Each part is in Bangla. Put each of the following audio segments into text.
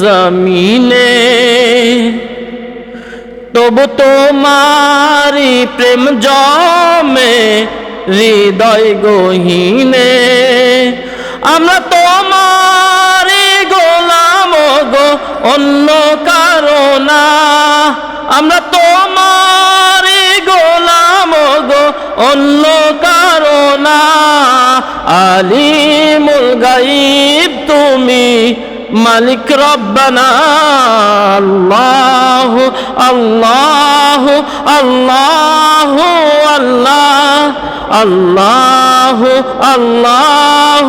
জমিনে, তবু তোমারি প্রেম জমে, হৃদয় গহীনে। আমরা তোমারি গোলাম গো, অন্য কারণা আমরা তোমারি গোলাম গো, অন্য কারণা আলিমুল গাইব তুমি মালিক রব্বানা, আল্লাহ আল্লাহ আল্লাহ আল্লাহ আল্লাহ আল্লাহ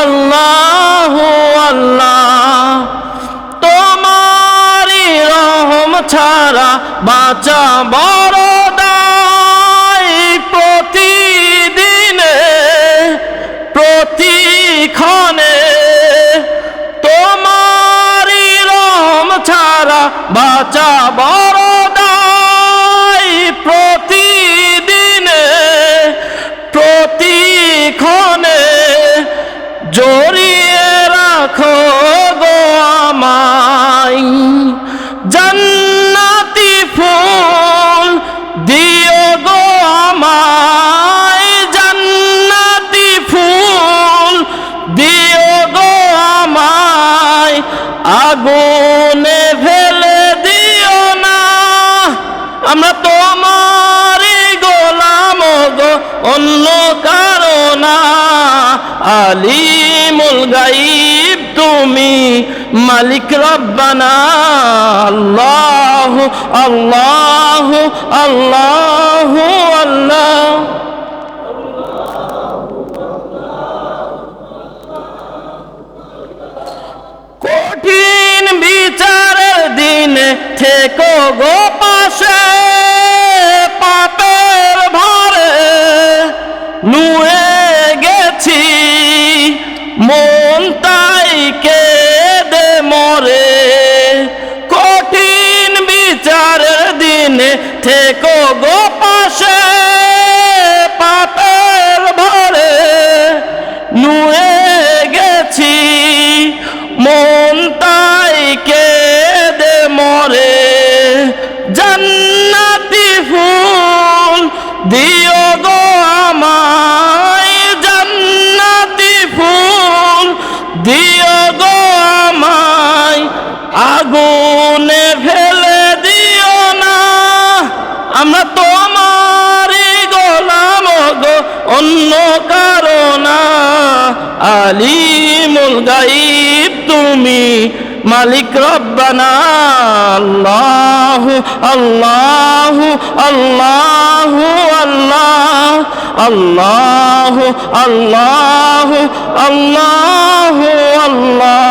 আল্লাহ আল্লাহ। তোমারি রহম ছাড়া বাঁচা বড় বাঁচা বড় প্রতিদিনে, প্রতিক্ষণে জড়িয়ে রাখো গো আমায়। জান্নাতি ফুল দিও গো আমায়। জান্নাতি ফুল দিও গো আমায়। আগুনে অন্য কারণা আলিমুল গাইব তুমি মালিক রব্বানা। আল্লাহ আল্লাহ আল্লাহ আল্লাহ। কঠিন বিচারের দিনে থেকো গো। নুয়ে গেছি মন তাই কেঁদে মরে। কঠিন বিচারের দিনে থেকো গো পাশে, পাপের ভরে। নুয়ে গেছি মন তাই কেঁদে মরে। জান্নাতি ফুল দিও গো অন্য কারণা আলিমুল গাইব তুমি মালিক রব্বানা। আল্লাহ আল্লাহ আল্লাহ। আল্লাহ আল্লাহ আল্লাহ আল্লাহ।